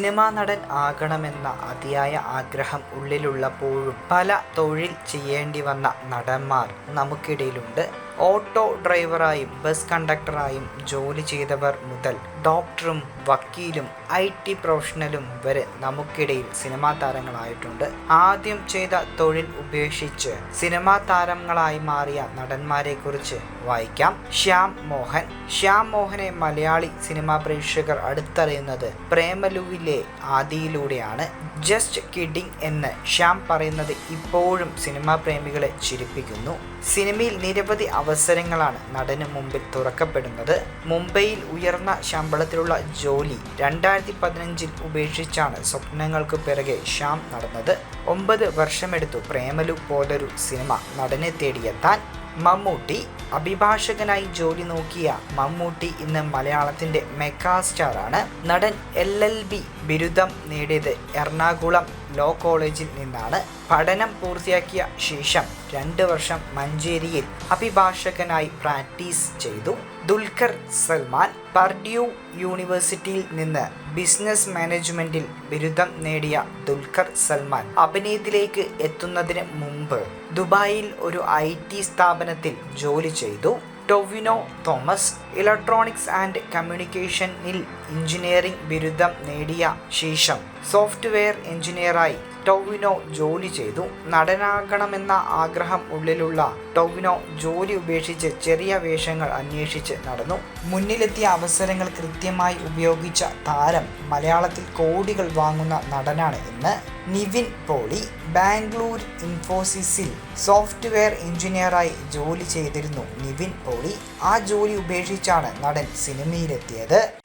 Cinema നടൻ ആകണമെന്ന അതിയായ ആഗ്രഹം ഉള്ളിലുള്ളപ്പോഴും പല തൊഴിൽ ചെയ്യേണ്ടി വന്ന നടന്മാർ നമുക്കിടയിലുണ്ട്. ഓട്ടോ ഡ്രൈവറായും ബസ് കണ്ടക്ടറായും ജോലി ചെയ്തവർ മുതൽ ഡോക്ടറും വക്കീലും ഐ ടി പ്രൊഫഷണലും വരെ നമുക്കിടയിൽ സിനിമാ താരങ്ങളായിട്ടുണ്ട്. ആദ്യം ചെയ്ത തൊഴിൽ ഉപേക്ഷിച്ച് സിനിമാ താരങ്ങളായി മാറിയ നടന്മാരെ കുറിച്ച് വായിക്കാം. ശ്യാം മോഹൻ. ശ്യാം മോഹനെ മലയാളി സിനിമാ പ്രേക്ഷകർ അടുത്തറിയുന്നത് പ്രേമലുവിലെ ആദിയിലൂടെയാണ്. ജസ്റ്റ് കിഡിങ് എന്ന് ശ്യാം പറയുന്നത് ഇപ്പോഴും സിനിമാ പ്രേമികളെ ചിരിപ്പിക്കുന്നു. സിനിമയിൽ നിരവധി അവസരങ്ങളാണ് നടന് മുമ്പിൽ തുറക്കപ്പെടുന്നത്. മുംബൈയിൽ ഉയർന്ന ശമ്പളത്തിലുള്ള ജോലി രണ്ടായിരത്തി പതിനഞ്ചിൽ ഉപേക്ഷിച്ചാണ് സ്വപ്നങ്ങൾക്ക് പിറകെ ശ്യാം നടന്നത്. ഒമ്പത് വർഷമെടുത്തു പ്രേമലു പോലൊരു സിനിമ നടനെ തേടിയെത്താൻ. മമ്മൂട്ടി അഭിഭാഷകനായി ജോലി നോക്കിയ മമ്മൂട്ടി ഇന്ന് മലയാളത്തിന്റെ മെഗാസ്റ്റാറാണ്. നടൻ എൽ എൽ ബി ബിരുദം നേടിയത് എറണാകുളം ലോ കോളേജിൽ നിന്നാണ് പഠനം പൂർത്തിയാക്കിയ ശേഷം രണ്ട് വർഷം മഞ്ചേരിയിൽ അഭിഭാഷകനായി പ്രാക്ടീസ് ചെയ്തു. ദുൽഖർ സൽമാൻ പർഡ്യൂ യൂണിവേഴ്സിറ്റിയിൽ നിന്ന് ബിസിനസ് മാനേജ്മെന്റിൽ ബിരുദം നേടിയ ദുൽഖർ സൽമാൻ അഭിനയത്തിലേക്ക് എത്തുന്നതിന് മുമ്പ് ദുബായിൽ ഒരു ഐ ടി സ്ഥാപനത്തിൽ ജോലി ചെയ്തു. ടൊവിനോ തോമസ് ഇലക്ട്രോണിക്സ് ആൻഡ് കമ്മ്യൂണിക്കേഷനിൽ എഞ്ചിനീയറിംഗ് ബിരുദം നേടിയ ശേഷം സോഫ്റ്റ്വെയർ എഞ്ചിനീയറായി. ടൊവിനോ ജോലി ചെയ്തു. നടനാകണമെന്ന ആഗ്രഹം ഉള്ളിലുള്ള ടൊവിനോ ജോലി ഉപേക്ഷിച്ച് ചെറിയ വേഷങ്ങൾ അന്വേഷിച്ച് നടന്നു. മുന്നിലെത്തിയ അവസരങ്ങൾ കൃത്യമായി ഉപയോഗിച്ച താരം മലയാളത്തിൽ കോടികൾ വാങ്ങുന്ന നടനാണ് ഇന്ന് നിവിൻ പോളി ബാംഗ്ലൂർ ഇൻഫോസിസിൽ സോഫ്റ്റ്വെയർ എഞ്ചിനീയറായി ജോലി ചെയ്തിരുന്നു നിവിൻ പോളി. ആ ജോലി ഉപേക്ഷിച്ചാണ് നടൻ സിനിമയിലെത്തിയത്.